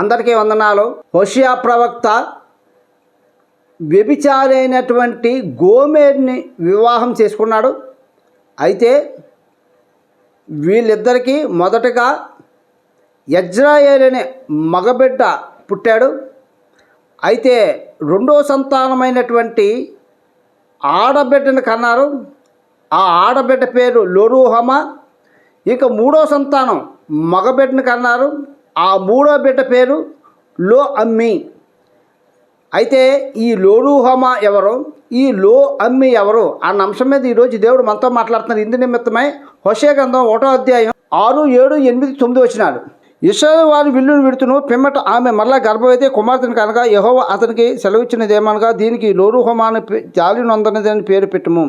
అందరికీ వందనాలు. హోషియా ప్రవక్త వ్యభిచారైనటువంటి గోమేర్ని వివాహం చేసుకున్నాడు. అయితే వీళ్ళిద్దరికీ మొదటగా యజ్రాయేల్ అనే మగబిడ్డ పుట్టాడు. అయితే రెండో సంతానమైనటువంటి ఆడబిడ్డను కన్నారు. ఆ ఆడబిడ్డ పేరు లోరుహమ. ఇక మూడో సంతానం మగబిడ్డను కన్నారు. మూడో బిడ్డ పేరు లో అమ్మి. అయితే ఈ లోరుహమ ఎవరు? ఈ లో అమ్మి ఎవరు? అన్న అంశం మీద ఈరోజు దేవుడు మనతో మాట్లాడుతున్నారు. ఇందు నిమిత్తమై హోషే గ్రంథం ఒకటో అధ్యాయం ఆరు ఏడు ఎనిమిది తొమ్మిది వచ్చినాడు ఇస్రాయల్ వారి విల్లును విడుతును. పిమ్మట ఆమె మరలా గర్భవతి కుమార్తెను కనుక యహోవ అతనికి సెలవిచ్చినదేమనగా దీనికి లోరుహమా అని జాలి అని పేరు పెట్టుము.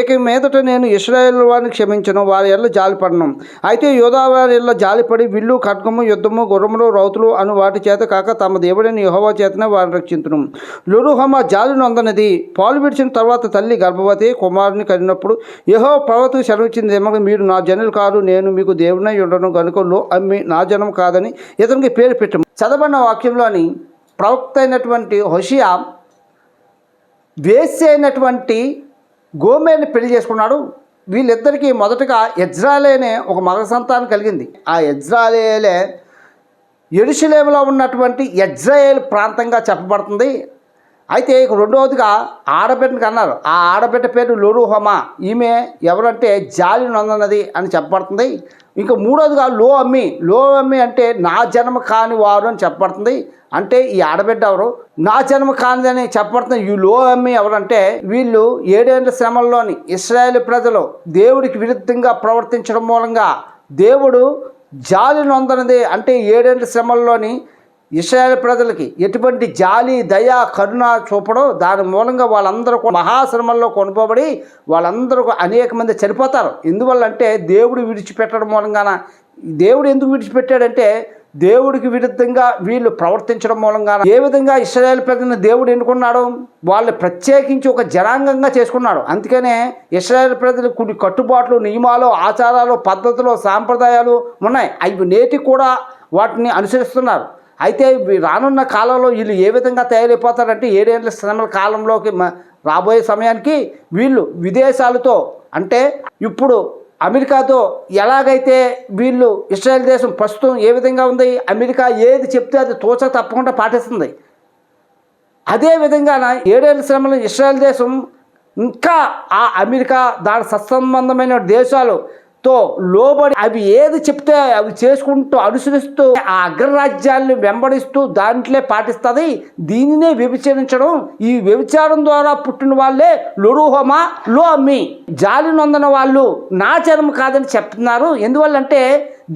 ఇక మీదట నేను ఇస్రాయేల్ వారిని క్షమించను వారి ఎల్ల జాలిపడను. అయితే యోధా వారి ఎల్ల జాలిపడి విల్లు ఖడ్గము యుద్ధము గుర్రములు రౌతులు అను వాటి చేత కాక తమ దేవుడైన యహోవా చేతనే వారిని రక్షించును. లురుహమ జాలి నొందనది. పాలు విడిచిన తర్వాత తల్లి గర్భవతి కుమారుని కలిగినప్పుడు యహో పర్వతకు సెలవిచ్చింది మీరు నా జనులు కారు నేను మీకు దేవుడై ఉండను కనుక లో అమ్మి నా జనం కాదని ఇతనికి పేరు పెట్టము చదవన్న వాక్యంలోని ప్రవక్త అయినటువంటి హోషియా వేసి అయినటువంటి గోమేని పెళ్ళి చేసుకున్నాడు. వీళ్ళిద్దరికీ మొదటగా ఎజ్రాలేనే ఒక మగ సంతానం కలిగింది. ఆ ఎజ్రాలేలే ఎరుషలేములో ఉన్నటువంటి ఎజ్రాయేల్ ప్రాంతంగా చెప్పబడుతుంది. అయితే ఇక రెండవదిగా ఆడబిడ్డకు అన్నారు ఆ ఆడబిడ్డ పేరు లోరుహమ. ఈమె ఎవరంటే జాలి నొందనది అని చెప్పబడుతుంది. ఇంకా మూడవదిగా లో అమ్మి. లో అమ్మి అంటే నా జన్మ కాని వారు అని చెప్పబడుతుంది. అంటే ఈ ఆడబిడ్డ ఎవరు? నా జన్మ కానిదని చెప్పబడుతుంది. ఈ లో అమ్మి ఎవరంటే వీళ్ళు ఏడేళ్ళ శ్రమల్లోని ఇస్రాయేల్ ప్రజలు దేవుడికి విరుద్ధంగా ప్రవర్తించడం మూలంగా దేవుడు జాలి నొందనది. అంటే ఏడేళ్ళ శ్రమల్లోని ఇస్రాయల్ ప్రజలకి ఎటువంటి జాలి దయ కరుణ చూపడం దాని మూలంగా వాళ్ళందరూ మహాశ్రమంలో కొనుకోబడి వాళ్ళందరూ అనేక మంది చనిపోతారు. ఎందువల్ల అంటే దేవుడు విడిచిపెట్టడం మూలంగాన? దేవుడు ఎందుకు విడిచిపెట్టాడంటే దేవుడికి విరుద్ధంగా వీళ్ళు ప్రవర్తించడం మూలంగా ఏ విధంగా ఇస్రాయేల్ ప్రజలను దేవుడు ఎన్నుకున్నాడు? వాళ్ళు ప్రత్యేకించి ఒక జనాంగంగా చేసుకున్నాడు. అందుకనే ఇస్రాయేల్ ప్రజలు కొన్ని కట్టుబాట్లు నియమాలు ఆచారాలు పద్ధతులు సాంప్రదాయాలు ఉన్నాయి. అవి నేటికి కూడా వాటిని అనుసరిస్తున్నారు. అయితే రానున్న కాలంలో వీళ్ళు ఏ విధంగా తయారైపోతారంటే ఏడేళ్ళ శ్రమల కాలంలోకి రాబోయే సమయానికి వీళ్ళు విదేశాలతో అంటే ఇప్పుడు అమెరికాతో ఎలాగైతే వీళ్ళు ఇస్రాయల్ దేశం ప్రస్తుతం ఏ విధంగా ఉంది అమెరికా ఏది చెప్తే అది తోచ తప్పకుండా పాటిస్తుంది. అదే విధంగా ఏడేళ్ళ శ్రమలో ఇస్రాయల్ దేశం ఇంకా ఆ అమెరికా దాని సత్సంబంధమైన దేశాలు తో లోబడి అవి ఏది చెప్తే అవి చేసుకుంటూ అనుసరిస్తూ ఆ అగ్రరాజ్యాల్ని వెంబడిస్తూ దాంట్లో పాటిస్తుంది. దీనినే వ్యభిచరించడం. ఈ వ్యభిచారం ద్వారా పుట్టిన వాళ్ళే లొరుహోమా లో అమ్మి జాలి నొందన వాళ్ళు నా జన్మ కాదని చెప్తున్నారు. ఎందువల్లంటే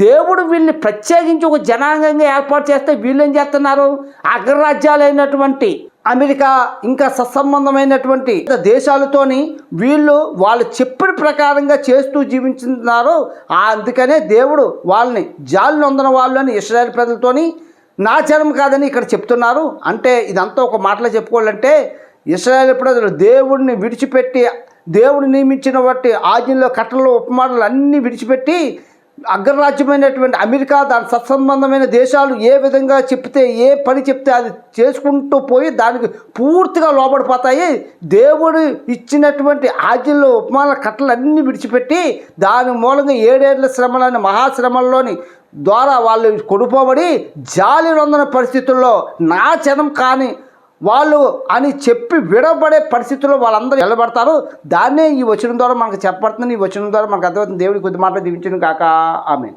దేవుడు వీళ్ళని ప్రత్యేకించి ఒక జనాంగంగా ఏర్పాటు చేస్తే వీళ్ళు ఏం చేస్తున్నారు? అగ్రరాజ్యాలైనటువంటి అమెరికా ఇంకా సత్సంబంధమైనటువంటి దేశాలతోని వీళ్ళు వాళ్ళు చెప్పిన ప్రకారంగా చేస్తూ జీవించుతున్నారు అందుకనే దేవుడు వాళ్ళని జాలి నొందన అని ఇస్రాయిల ప్రజలతోని నా కాదని ఇక్కడ చెప్తున్నారు. అంటే ఇదంతా ఒక మాటలో చెప్పుకోవాలంటే ఇస్రాయల్ ప్రజలు దేవుడిని విడిచిపెట్టి దేవుడు నియమించిన వాటి ఆజ్ఞలో కట్టలు ఉపమానాలు అన్నీ విడిచిపెట్టి అగ్రరాజ్యమైనటువంటి అమెరికా దాని సత్సంబంధమైన దేశాలు ఏ విధంగా చెప్తే ఏ పని చెప్తే అది చేసుకుంటూ పోయి దానికి పూర్తిగా లోబడిపోతాయి. దేవుడు ఇచ్చినటువంటి ఆజ్ఞలు ఉపమాన కట్టలన్నీ విడిచిపెట్టి దాని మూలంగా ఏడేళ్ళ శ్రమలని మహాశ్రమల్లోని ద్వారా వాళ్ళు కొడుపోబడి జాలి రొందన పరిస్థితుల్లో నా జనం కాని వాళ్ళు అని చెప్పి విడబడే పరిస్థితుల్లో వాళ్ళందరూ నిలబడతారు. దాన్నే ఈ వచనం ద్వారా మనకు చెప్పబడుతుంది. ఈ వచనం ద్వారా మనకు అర్థమవుతుంది. దేవుడి కొద్ది మాటలు దీవించను కాక ఆమె